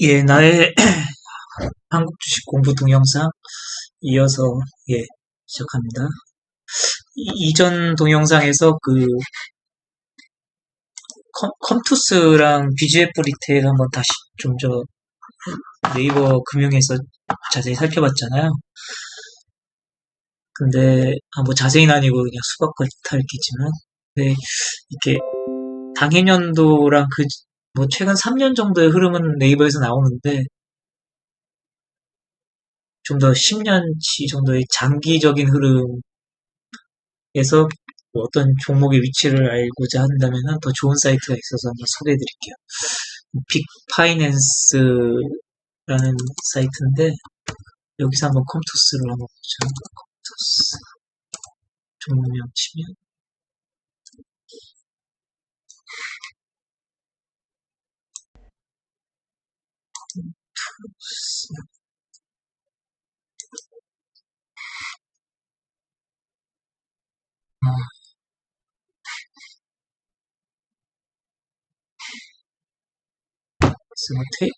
예, 나의 한국 주식 공부 동영상 이어서 예, 시작합니다. 이- 이전 동영상에서 그 컴, 컴투스랑 BGF 리테일 한번 다시 좀 저 네이버 금융에서 자세히 살펴봤잖아요. 근데 아, 뭐 자세히는 아니고 그냥 수박과 읽겠지만 근데 이렇게 당해년도랑 그 뭐 최근 3년 정도의 흐름은 네이버에서 나오는데 좀 더 10년치 정도의 장기적인 흐름에서 뭐 어떤 종목의 위치를 알고자 한다면 더 좋은 사이트가 있어서 한번 소개해 드릴게요. 빅파이낸스라는 사이트인데 여기서 한번 컴투스를 한번 보죠. 컴투스 종목명 치면 스마트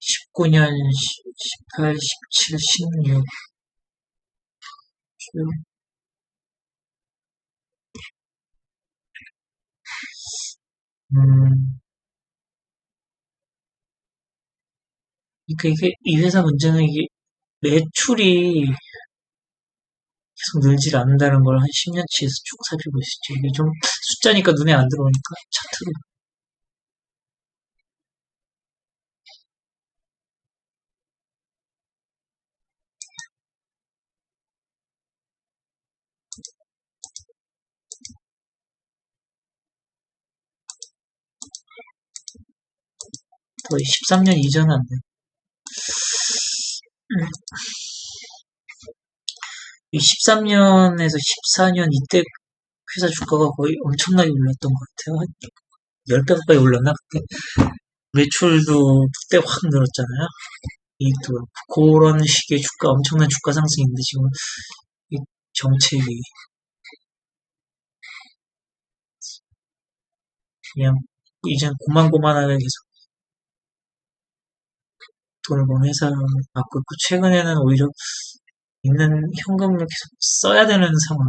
19년 18, 17, 16 음, 그러니까 이게 이 회사 문제는 이게 매출이 계속 늘질 않는다는 걸 한 10년치에서 쭉 있었죠. 이게 좀 숫자니까 눈에 안 들어오니까 차트로 거의 13년 이전은 안 돼. 이 13년에서 14년 이때 회사 주가가 거의 엄청나게 올랐던 것 같아요. 한 10배 가까이 올랐나 그때? 매출도 그때 확 늘었잖아요. 그렇고 그런 식의 주가 엄청난 주가 상승인데 지금 이 정책이 그냥 이젠 고만고만하게 계속 버는 회사를 갖고 있고 최근에는 오히려 있는 현금을 계속 써야 되는 상황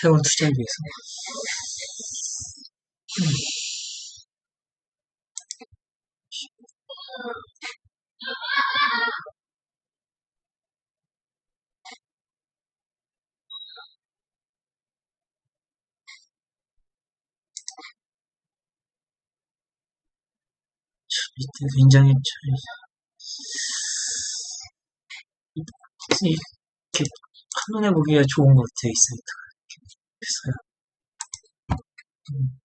새로운 투자를 위해서. 이때 굉장히 이- 이렇게 한눈에 보기가 좋은 것 같아요 이 사이트가 그래서요. 음,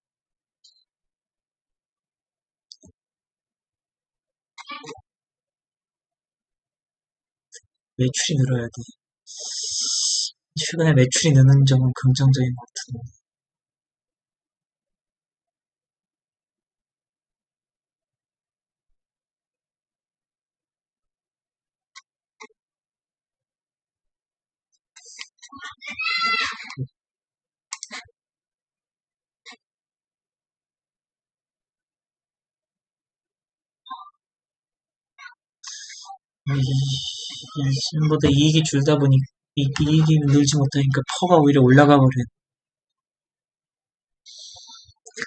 매출이 늘어야 돼. 최근에 매출이 느는 점은 긍정적인 것 같은데 예전보다 이익이 줄다 보니 이, 이익이 늘지 못하니까 퍼가 오히려 올라가 버려요.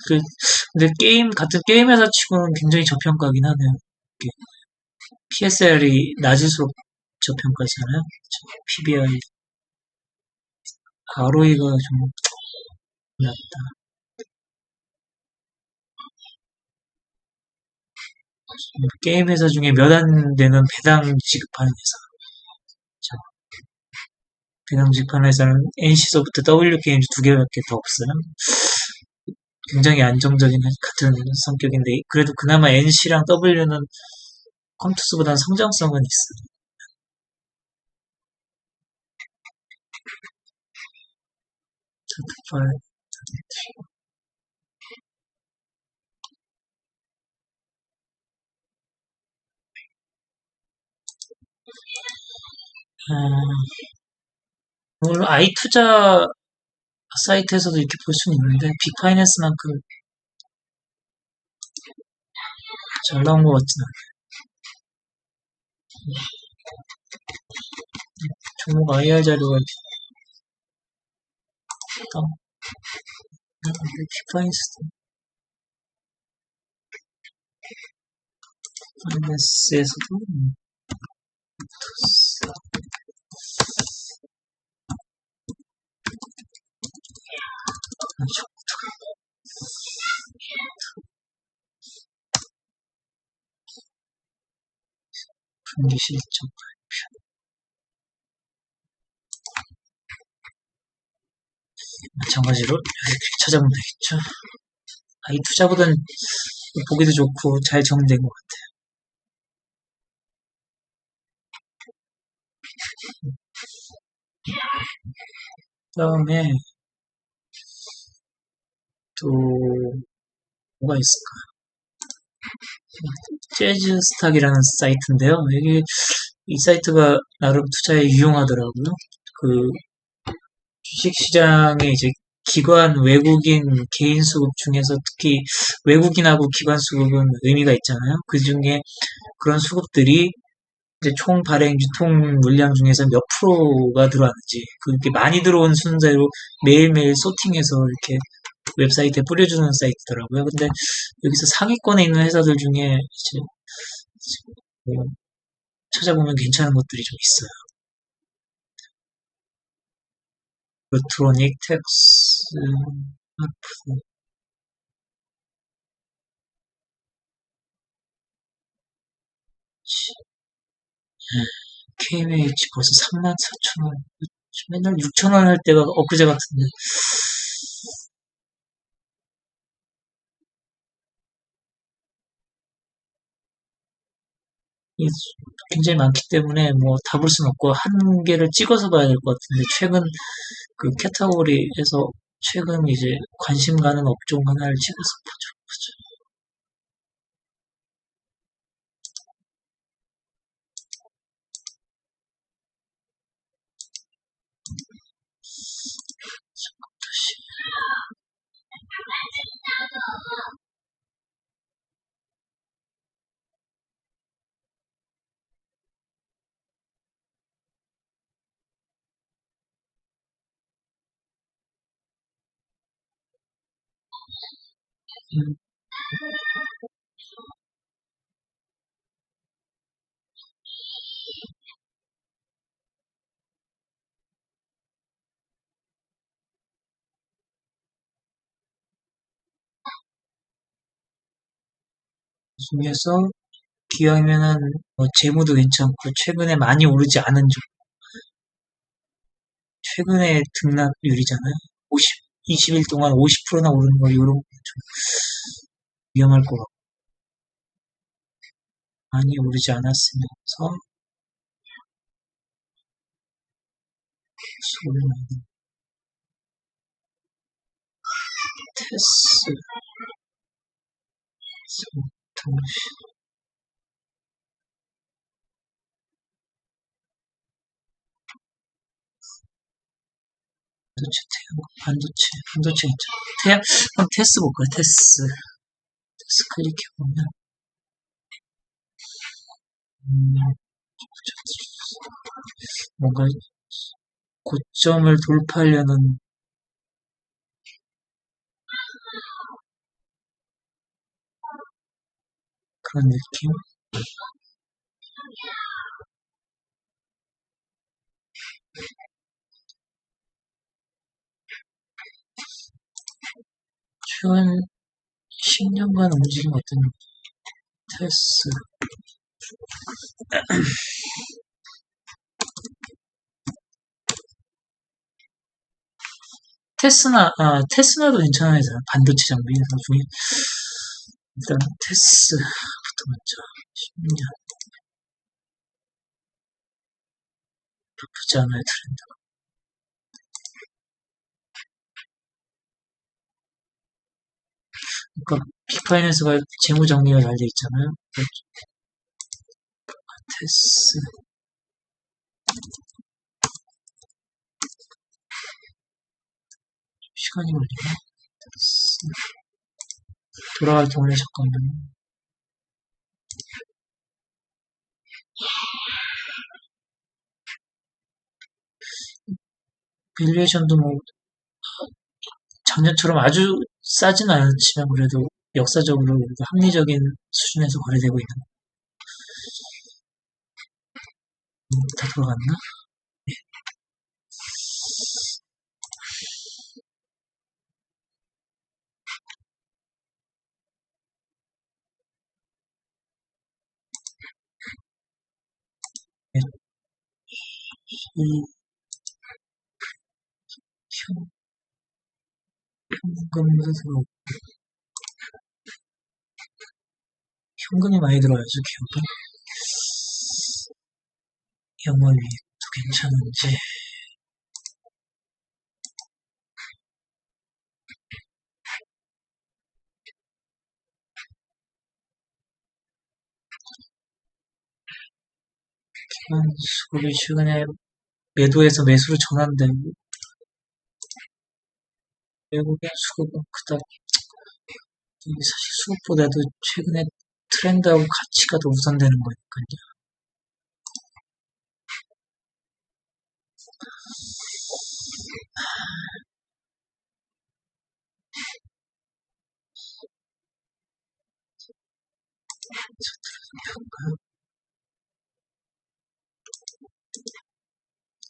그, 근데 게임 같은 게임 회사 치고는 굉장히 저평가긴 하네요. PSR이 낮을수록 저평가잖아요. PBI, ROE가 좀 낮다. 게임 회사 중에 몇 안 되는 배당 지급하는 회사. 자, 배당 지급하는 회사는 NC소프트, W게임즈 두 개밖에 더 없어요. 굉장히 안정적인 같은 성격인데 그래도 그나마 NC랑 W는 컴투스보다는 성장성은 있어요. 차트팔, 음, 물론 아이 투자 사이트에서도 이렇게 볼 수는 있는데 빅파이낸스만큼 잘 나온 것 같진 않아요. 종목 IR 자료가 있다. 피파인스 파이낸스에서도 음, 분기 실적 마찬가지로 이렇게 찾아보면 되겠죠. 아, 이 투자보다는 보기도 좋고 잘 정리된 것 같아요. 다음에 또 뭐가 있을까? 재즈 스탁이라는 사이트인데요. 여기 이 사이트가 나름 투자에 유용하더라고요. 그 주식 시장에 이제 기관 외국인 개인 수급 중에서 특히 외국인하고 기관 수급은 의미가 있잖아요. 그 중에 그런 수급들이 이제 총 발행 유통 물량 중에서 몇 프로가 들어왔는지 그렇게 많이 들어온 순서로 매일매일 소팅해서 이렇게 웹사이트에 뿌려주는 사이트더라고요. 근데 여기서 상위권에 있는 회사들 중에 이제 뭐 찾아보면 괜찮은 것들이 좀 있어요. 일렉트로닉, 텍스, 아프, KMH 벌써 34,000원. 맨날 6,000원 할 때가 엊그제 같은데. 굉장히 많기 때문에 뭐 다 볼 수는 없고 한 개를 찍어서 봐야 될 것 같은데 최근 그 캐타고리에서 최근 이제 관심 가는 업종 하나를 찍어서 보죠. 보죠. 음, 중에서 기왕이면은 뭐 재무도 괜찮고 최근에 많이 오르지 않은 쪽 최근에 등락률이잖아요. 50, 20일 동안 50%나 오르는 거 이런 거좀 위험할 것 같고. 많이 오르지 않았으면서 테스 동시 반도체 태양 반도체 반도체 있죠. 태양 그럼 테스 볼까요? 테스 테스 클릭해 보면 음, 뭔가 고점을 돌파하려는 그런 느낌? 최근 10년간 움직임 어떤 테스 테스나 아 테스나도 괜찮아요. 반도체 장비. 나중에 일단 테스부터 먼저 10년. 나쁘지 않아요 트렌드가 그러니까 비파이낸스가 재무 정리가 잘 돼 있잖아요. 테스 시간이 걸리네. 돌아갈 동네 잠깐만요. 빌리에이션도 뭐 작년처럼 아주 싸진 않았지만 그래도 역사적으로 그래도 합리적인 수준에서 거래되고 있는 거. 음, 다 들어갔나? 네. 네. 이 현, 들어오고 현금이 많이 들어와야죠 기업은 영업이익도 괜찮은지. 수급이 최근에 매도해서 매수로 전환되고 외국인 수급은 그닥 사실 수급보다도 최근에 트렌드하고 가치가 더 우선되는 거니까요. 평가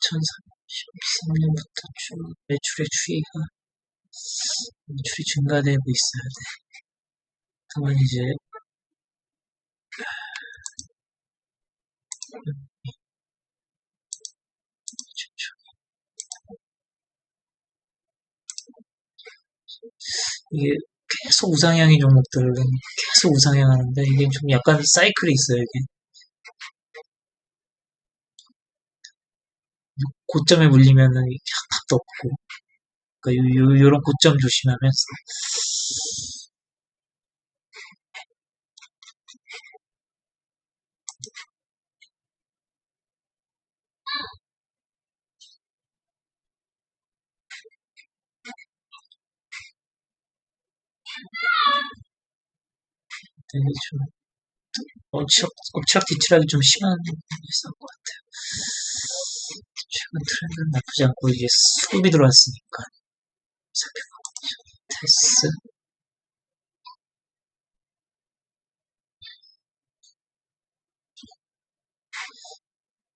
2013년부터 쭉 매출의 추이가 매출이 증가되고 있어야 돼. 다만 이제 이게 계속 우상향인 종목들은 계속 우상향하는데 이게 좀 약간 사이클이 있어요 이게 고점에 물리면은 답도 없고 그러니까 요, 요, 요 런 고점 조심하면서 되게 좀 엎치락, 엎치락 뒤치락이 좀 심한 있었던 것 같아요. 최근 트렌드는 나쁘지 않고 이제 수급이 들어왔으니까 테스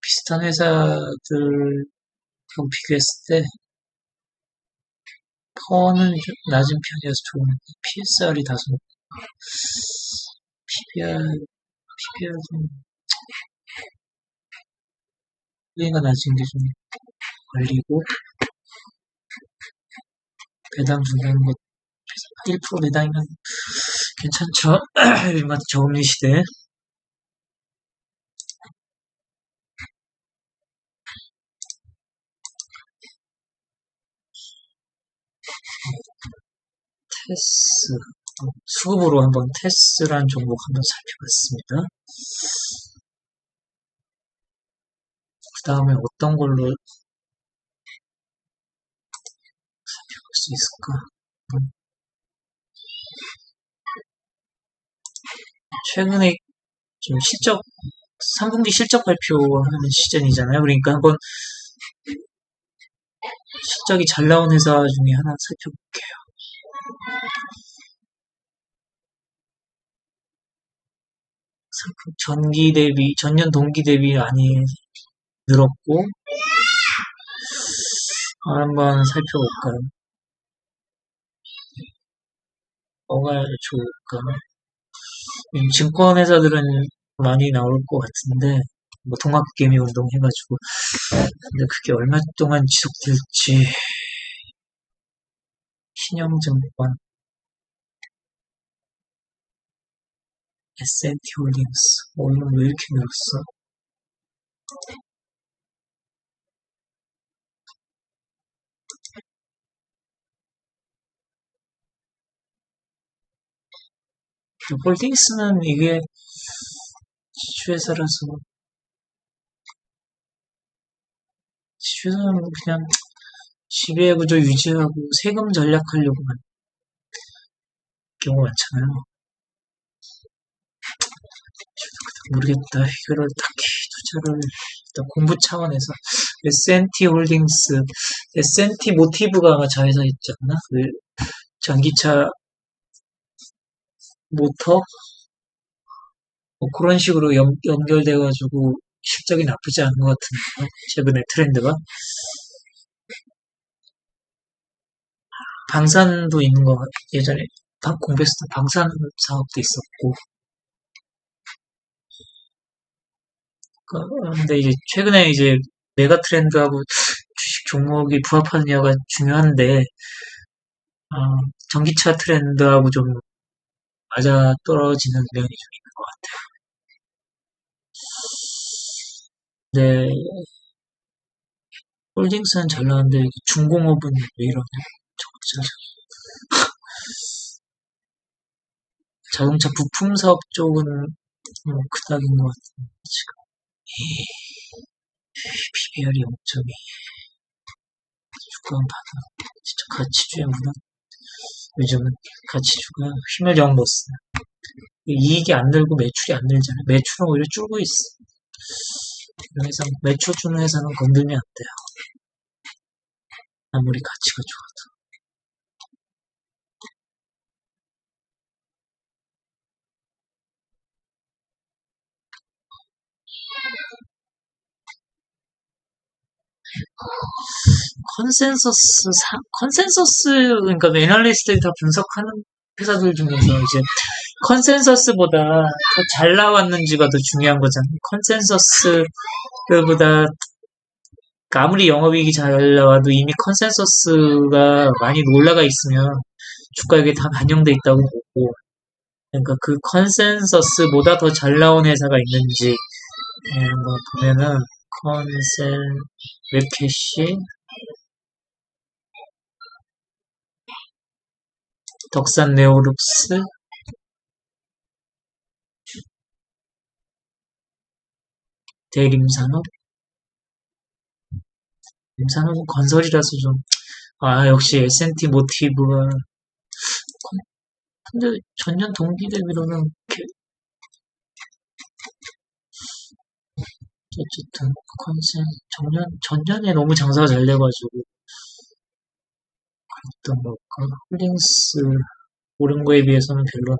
비슷한 회사들 비교했을 때좀 낮은 편이어서 좋은데 PSR이 다소 PBR PBR 좀 P가 낮은 게 좀 걸리고 배당 준다는 것 1% 배당이면 괜찮죠? 요즘 저금리 시대 테스 수급으로 한번 테스란 종목 한번 살펴봤습니다. 그 다음에 어떤 걸로 살펴볼 수 있을까? 음. 최근에 좀 실적 3분기 실적 발표하는 시즌이잖아요. 그러니까 한번 실적이 잘 나온 회사 중에 하나 살펴볼게요. 전기 대비 전년 동기 대비 많이 늘었고 한번 살펴볼까요? 뭐가 좋을까? 증권회사들은 많이 나올 것 같은데 뭐 동학개미 운동 해가지고 근데 그게 얼마 동안 지속될지 신영증권 S&T 홀딩스 오늘 왜 이렇게 늘었어? 홀딩스는 이게 지주회사라서 지주회사는 그냥 지배 구조 유지하고 세금 전략하려고만 경우 많잖아요. 모르겠다. 이거를 딱히 투자를 일단 공부 차원에서 S&T 홀딩스 S&T 모티브가 아마 자회사 있지 않나? 그 전기차 모터? 뭐 그런 식으로 연, 연결돼가지고 실적이 나쁘지 않은 것 같은데 최근에 트렌드가. 방산도 있는 거 같- 예전에 때 방산 사업도 있었고. 그- 근데 이제 최근에 이제 메가 트렌드하고 주식 종목이 부합하느냐가 중요한데 어, 전기차 트렌드하고 좀 맞아 떨어지는 면이 좀 있는 것 같아요. 네, 홀딩스는 잘 나왔는데 중공업은 왜 이러냐? 자동차, 자동차 부품 사업 쪽은 뭐 그닥인 것 같은데 지금. PBR이 0.2 주가는 받아 진짜 가치주의 문화 요즘은 가치주가 힘을 영 넣었어요. 이익이 안 늘고 매출이 안 늘잖아요. 매출은 오히려 줄고 있어. 이런 회사 매출 주는 회사는 건들면 안 돼요. 아무리 가치가 좋아도. 컨센서스 사, 컨센서스 그러니까 애널리스트들이 다 분석하는 회사들 중에서 이제 컨센서스보다 더 잘 나왔는지가 더 중요한 거잖아요. 컨센서스보다 아무리 영업이익이 잘 나와도 이미 컨센서스가 많이 올라가 있으면 주가에 다 반영돼 있다고 보고 그러니까 그 컨센서스보다 더 잘 나온 회사가 있는지 예, 뭐 보면은 컨센 웹캐시 덕산 네오룩스? 대림산업? 림산업은 건설이라서 좀 아 역시 S&T 모티브가 컨- 근데 전년 동기 대비로는 이렇게 어쨌든 컨센 전년 전년에 너무 장사가 잘 돼가지고 그랬던 걸까 홀딩스 오른 거에 비해서는 별로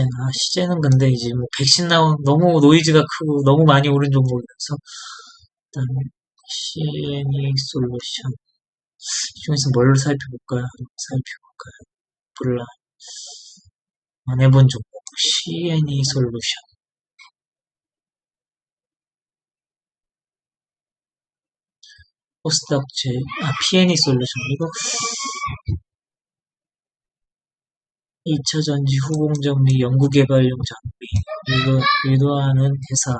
아 시젠은 근데 이제 뭐 백신 나온 너무 노이즈가 크고 너무 많이 오른 종목이라서 일단 CNE 솔루션 이 중에서 뭘 살펴볼까요? 살펴볼까요? 몰라 안 해본 종목 CNE 솔루션 포스닥 제, 아, PNE 솔루션. 이거 2차 전지 후공정 및 연구개발용 장비. 이거 유도하는 회사.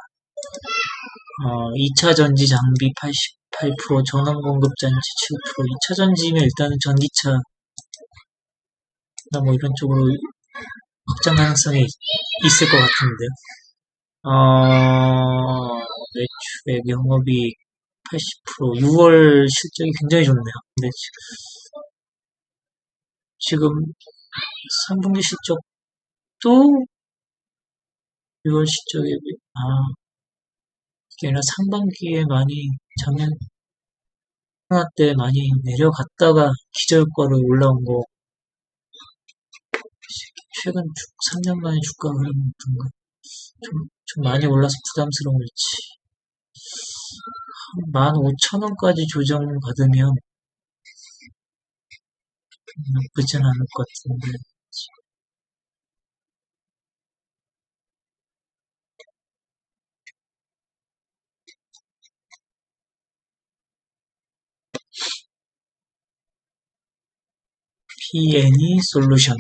어, 2차 전지 장비 88%, 전원 공급 잔지 7%. 2차 전지면 일단은 전기차, 나뭐 이런 쪽으로 확장 가능성이 있을 것 같은데. 어, 매출액, 영업이익 80%, 6월 실적이 굉장히 좋네요. 근데 지금 3분기 실적도 6월 실적에 비- 아 이게 아니라 상반기에 많이 작년 하나 때 많이 내려갔다가 기저효과로 올라온 거. 최근 3년간의 주가 흐름 좀, 좀 많이 올라서 부담스러울지. 한 15,000원까지 조정 받으면 나쁘진 않을 것 같은데. P&E 솔루션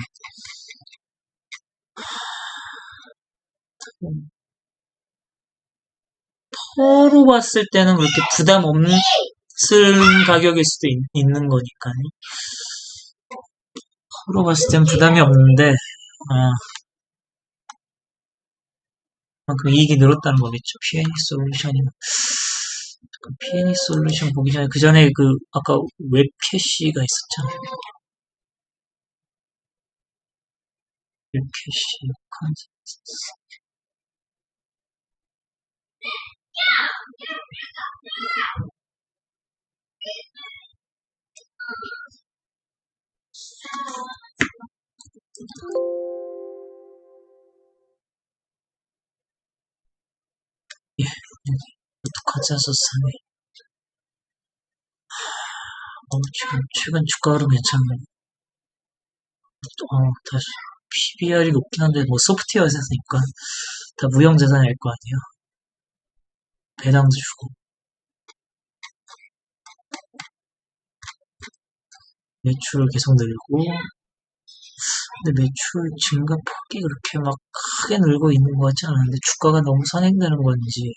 퍼로 봤을 때는 그렇게 부담 없는 가격일 수도 있, 는 거니까요. 퍼로 봤을 땐 부담이 없는데 아, 그만큼 이익이 늘었다는 거겠죠. P&E 솔루션이 그 P&E 솔루션 보기 전에 그 전에 그 아까 웹 캐시가 있었잖아요. 웹 캐시 컨센서스 예, 가짜 소스네. 어, 지금 최근 주가 흐름 괜찮네. 어, 다시 PBR이 높긴 한데 뭐 소프트웨어 회사니까 다 무형 자산일 거 아니에요. 배당도 주고. 매출 계속 늘고. 근데 매출 증가 폭이 그렇게 막 크게 늘고 있는 것 같지 않은데 주가가 너무 선행되는 건지